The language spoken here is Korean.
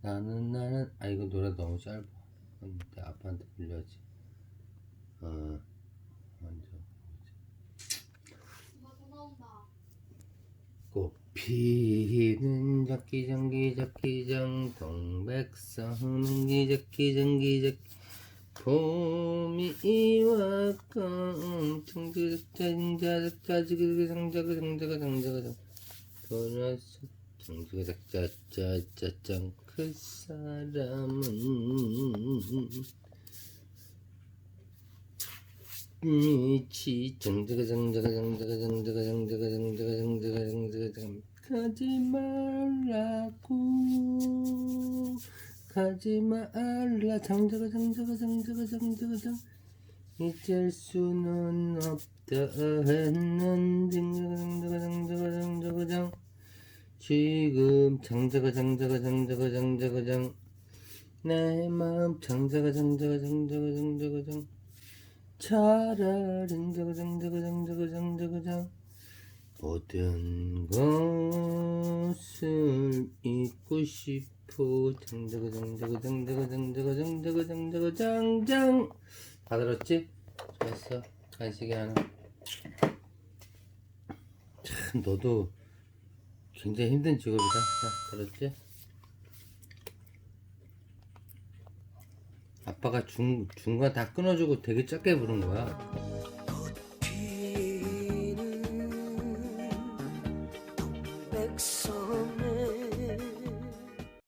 나는 나는 아 이거 노래 너무 짧아. 내 아빠한테 불려야지. 어 먼저. 꽃 피는 동백섬은 기작기장 기작 봄이 왔건 청주작자자작자지그장자그장자그장자그장 돌아서 짜짜짜짠 그 사람은 미치 정자가정자가정자가정자가정자가정자가정자가정 가지 말라고 가지 말라 정자가정자가정자가정자가정 잊을 수는 없다 했는 정자가정자가정자 지금 장자가 장자가 장자가 장자가 장 내 마음 장자가 장자가 장자가 장자가 장 차라리 장자가 장자가 장자가 장자가 장 모든 것을 잊고 싶어 장자가 장자가 장자가 장자가 장자가 장자가 장장 다 들었지? 좋았어 간식이 하나 참 너도 굉장히 힘든 직업이다. 자, 들었지? 아빠가 중, 중간 다 끊어주고 되게 짧게 부른 거야. 백성의